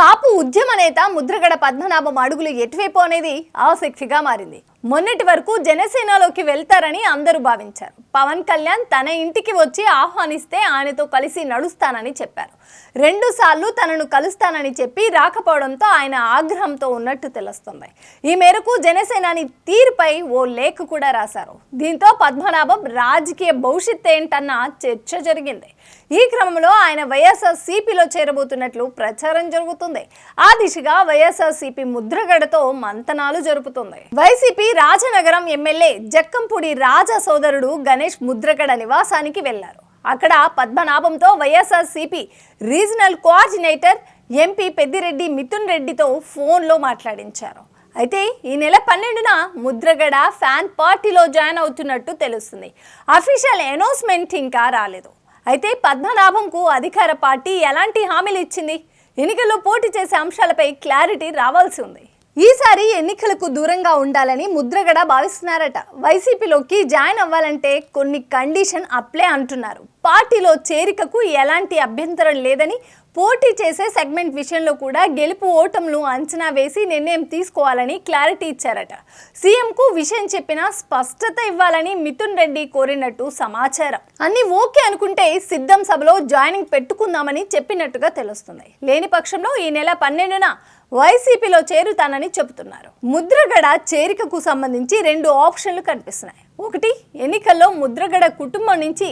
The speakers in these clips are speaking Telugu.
కాపు ఉద్యమ నేత ముద్రగడ పద్మనాభం అడుగులు ఎటువైపు అనేది ఆసక్తిగా మారింది. మొన్నటి వరకు జనసేనలోకి వెళ్తారని అందరూ భావించారు. పవన్ కళ్యాణ్ తన ఇంటికి వచ్చి ఆహ్వానిస్తే ఆయనతో కలిసి నడుస్తానని చెప్పారు. రెండు సార్లు తనను కలుస్తానని చెప్పి రాకపోవడంతో ఆయన ఆగ్రహంతో ఉన్నట్టు తెలుస్తుంది. ఈ మేరకు జనసేనాని తీరుపై ఓ లేఖ కూడా రాశారు. దీంతో పద్మనాభం రాజకీయ భవిష్యత్ ఏంటన్న చర్చ జరిగింది. ఈ క్రమంలో ఆయన వైఎస్ఆర్ సిపిలో చేరబోతున్నట్లు ప్రచారం జరుగుతుంది. ఆ దిశగా వైఎస్ఆర్ సిపి ముద్రగడతో మంతనాలు జరుపుతుంది. వైసీపీ రాజనగరం ఎమ్మెల్యే జక్కంపూడి రాజా సోదరుడు గణేష్ ముద్రగడ నివాసానికి వెళ్ళారు. అక్కడ పద్మనాభంతో YSR CP regional coordinator MP Peddireddy Mithun రెడ్డితో ఫోన్లో మాట్లాడించారు. అయితే ఈ నెల పన్నెండున ముద్రగడ ఫ్యాన్ పార్టీలో జాయిన్ అవుతున్నట్టు తెలుస్తుంది. అఫీషియల్ అనౌన్స్మెంట్ ఇంకా రాలేదు. అయితే పద్మనాభంకు అధికార పార్టీ ఎలాంటి హామీలు ఇచ్చింది? ఎన్నికల్లో పోటీ చేసే అంశాలపై క్లారిటీ రావాల్సి ఉంది. ఈసారి ఎన్నికలకు దూరంగా ఉండాలని ముద్రగడ భావిస్తున్నారట. వైసీపీలోకి జాయిన్ అవ్వాలంటే కొన్ని కండిషన్ అప్లై అంటున్నారు. పార్టీలో చేరికకు ఎలాంటి అభ్యంతరం లేదని పోటీ చేసే సెగ్మెంట్ విషయంలో కూడా గెలుపు ఓటములు అంచనా వేసి నిర్ణయం తీసుకోవాలని క్లారిటీ ఇచ్చారట. సీఎంకు విషయం చెప్పినా స్పష్టత ఇవ్వాలని మిథున్ రెడ్డి కోరినట్టు సమాచారం. అన్ని ఓకే అనుకుంటే సిద్ధం సభలో జాయినింగ్ పెట్టుకుందామని చెప్పినట్టుగా తెలుస్తుంది. లేని పక్షంలో ఈ నెల పన్నెండున వైసీపీలో చేరుతానని చెబుతున్నారు. ముద్రగడ చేరికకు సంబంధించి రెండు ఆప్షన్లు కనిపిస్తున్నాయి. ఒకటి ఎన్నికల్లో ముద్రగడ కుటుంబం నుంచి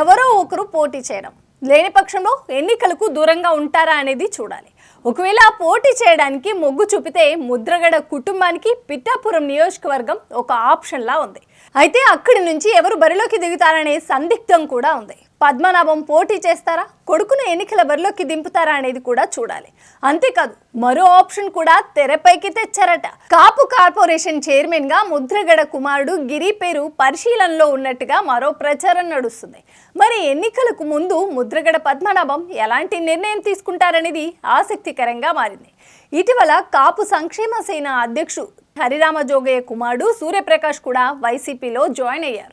ఎవరో ఒకరు పోటీ చేయడం. లేని పక్షంలో ఎన్నికలకు దూరంగా ఉంటారా అనేది చూడాలి. ఒకవేళ పోటీ చేయడానికి మొగ్గు చూపితే ముద్రగడ కుటుంబానికి పిఠాపురం నియోజకవర్గం ఒక ఆప్షన్లా ఉంది. అయితే అక్కడి నుంచి ఎవరు బరిలోకి దిగుతారనే సందిగ్ధం కూడా ఉంది. పద్మనాభం పోటీ చేస్తారా? కొడుకును ఎన్నికల బరిలోకి దింపుతారా అనేది కూడా చూడాలి. అంతేకాదు మరో ఆప్షన్ కూడా తెరపైకి తెచ్చారట. కాపు కార్పొరేషన్ చైర్మన్గా ముద్రగడ కుమారుడు గిరి పేరు పరిశీలనలో ఉన్నట్టుగా మరో ప్రచారం నడుస్తుంది. మరి ఎన్నికలకు ముందు ముద్రగడ పద్మనాభం ఎలాంటి నిర్ణయం తీసుకుంటారనేది ఆసక్తికరంగా మారింది. ఇటీవల కాపు సంక్షేమ సేన అధ్యక్షుడు హరిరామ జోగయ్య కుమారుడు సూర్యప్రకాష్ కూడా వైసీపీలో జాయిన్ అయ్యారు.